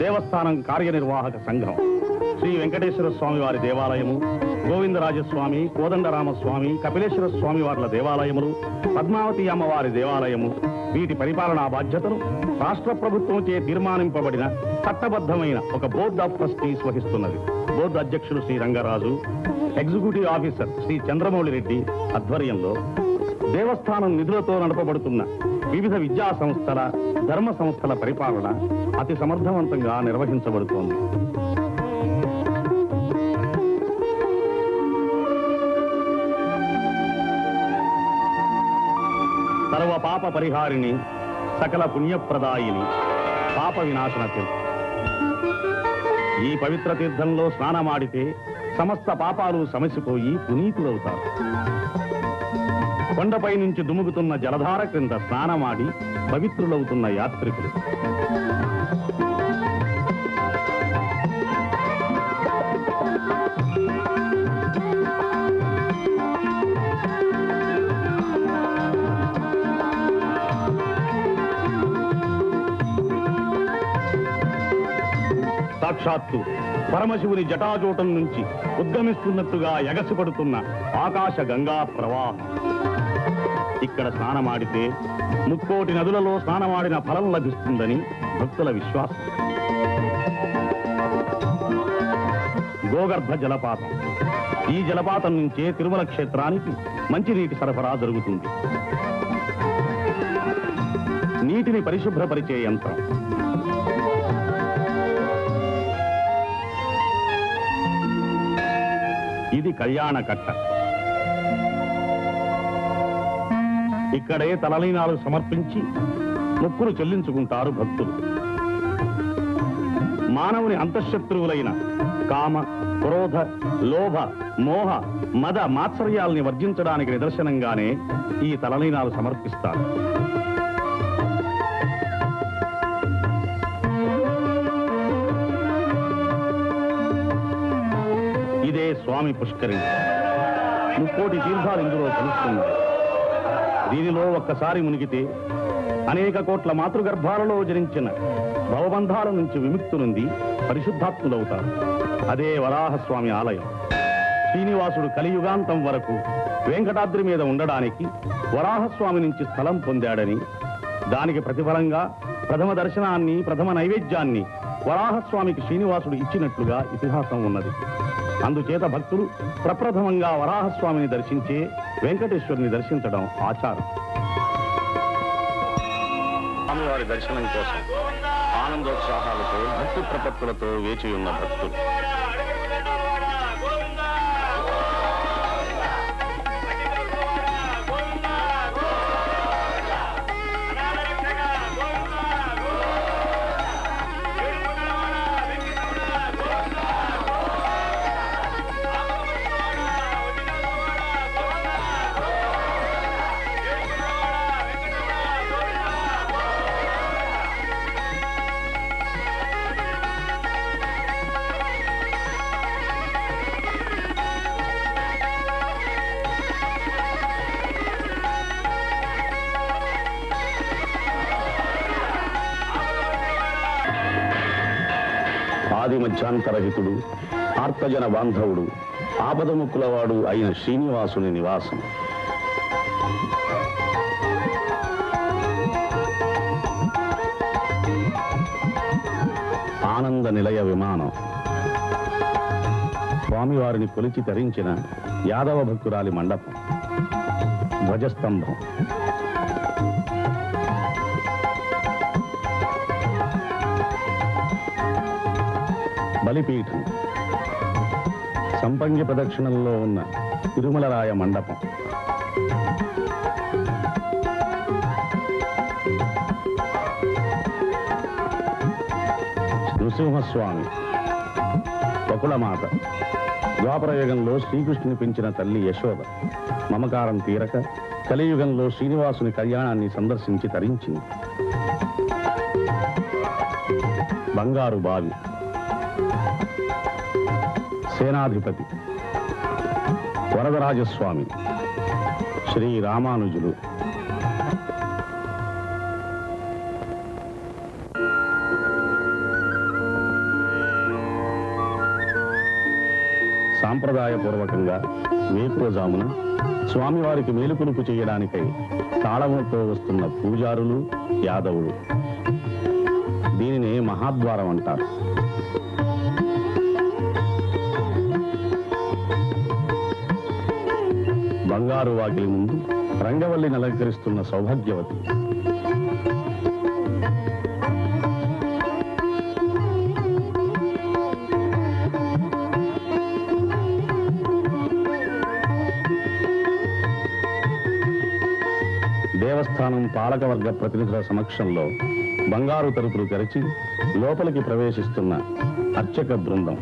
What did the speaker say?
దేవస్థానం కార్యనిర్వాహక సంఘం. శ్రీ వెంకటేశ్వర స్వామి వారి దేవాలయము గోవిందరాజస్వామి కోదండరామస్వామి కపిలేశ్వర స్వామి వార్ల దేవాలయములు పద్మావతి అమ్మవారి దేవాలయము వీటి పరిపాలనా బాధ్యతను రాష్ట్ర ప్రభుత్వంచే తీర్మానింపబడిన చట్టబద్ధమైన ఒక బోర్డ్ ఆఫ్ ట్రస్టీస్ వహిస్తున్నది. బోర్డు అధ్యక్షులు శ్రీ రంగరాజు ఎగ్జిక్యూటివ్ ఆఫీసర్ శ్రీ చంద్రమౌళి రెడ్డి ఆధ్వర్యంలో దేవస్థానం నిధులతో నడపబడుతున్న వివిధ విద్యా సంస్థల ధర్మ సంస్థల పరిపాలన అతి సమర్థవంతంగా నిర్వహించబడుతోంది. సర్వ పాప పరిహారిణి సకల పుణ్యప్రదాయిని పాప వినాశన తీర్థం ఈ పవిత్ర తీర్థంలో స్నానమాడితే సమస్త పాపాలు సమసిపోయి పునీతులవుతారు. కొండపై నుంచి దుముగుతున్న జలధార క్రింద స్నానమాడి పవిత్రులవుతున్న యాత్రికులు. సాక్షాత్తు పరమశివుని జటాజూటం నుంచి ఉద్గమిస్తున్నట్టుగా ఎగసిపడుతున్న ఆకాశ గంగా ప్రవాహం. ఇక్కడ స్నానమాడితే ముక్కోటి నదులలో స్నానమాడిన ఫలం లభిస్తుందని భక్తుల విశ్వాసం. గోగర్భ జలపాతం. ఈ జలపాతం నుంచే తిరుమల క్షేత్రానికి మంచినీటి సరఫరా జరుగుతుంది. నీటిని పరిశుభ్రపరిచే యంత్రం. ఇది కళ్యాణ కట్ట. ఇక్కడే తలలీనాలు సమర్పించి ముక్కులు చెల్లించుకుంటారు భక్తులు. మానవుని అంతఃశత్రువులైన కామ క్రోధ లోభ మోహ మద మాత్సర్యాల్ని వర్జించడానికి నిదర్శనంగానే ఈ తలలీనాలు సమర్పిస్తారు. ఇదే స్వామి పుష్కరి ముక్కోటి తీర్థాలు ఇందులో కలుస్తున్నాయి దీనిలో ఒక్కసారి మునిగితే అనేక కోట్ల మాతృగర్భాలలో జనించిన భవబంధాల నుంచి విముక్తి నుండి పరిశుద్ధాత్ములవుతారు అదే వరాహస్వామి ఆలయం. శ్రీనివాసుడు కలియుగాంతం వరకు వెంకటాద్రి మీద ఉండడానికి వరాహస్వామి నుంచి స్థలం పొందాడని దానికి ప్రతిఫలంగా ప్రథమ దర్శనాన్ని ప్రథమ నైవేద్యాన్ని వరాహస్వామికి శ్రీనివాసుడు ఇచ్చినట్లుగా ఇతిహాసం ఉన్నది. అందుచేత భక్తులు ప్రప్రథమంగా వరాహస్వామిని దర్శించే వెంకటేశ్వరుని దర్శించడం ఆచారం. స్వామివారి దర్శనం కోసం ఆనందోత్సాహాలతో భక్తి ప్రపత్తులతో వేచి ఉన్న భక్తులు. ఆది మధ్యాంతరహితుడు ఆర్తజన బాంధవుడు ఆపదముక్కులవాడు అయిన శ్రీనివాసుని నివాసం. ఆనంద నిలయ విమానం. స్వామివారిని కొలిచి తరించిన యాదవ భక్తురాలి మండపం. ధ్వజస్తంభం. బలిపీఠం. సంపంగి ప్రదక్షిణంలో ఉన్న తిరుమలరాయ మండపం. నృసింహస్వామి బకుళమాత ద్వాపరయుగంలో శ్రీకృష్ణుని పెంచిన తల్లి యశోద మమకారం తీరక కలియుగంలో శ్రీనివాసుని కళ్యాణాన్ని సందర్శించి తరించింది. బంగారు బావి. సేనాధిపతి వరదరాజస్వామి శ్రీ రామానుజులు. సాంప్రదాయపూర్వకంగా వేపుజామున స్వామివారికి మేలుకొలుపు చేయడానికై తాళముతో వస్తున్న పూజారులు యాదవులు. దీనిని మహాద్వారం అంటారు. బంగారు వాకిలి ముందు రంగవల్లిని అలంకరిస్తున్న సౌభాగ్యవతి. దేవస్థానం పాలకవర్గ ప్రతినిధుల సమక్షంలో బంగారు తలుపులు తెరచి లోపలికి ప్రవేశిస్తున్న అర్చక బృందం.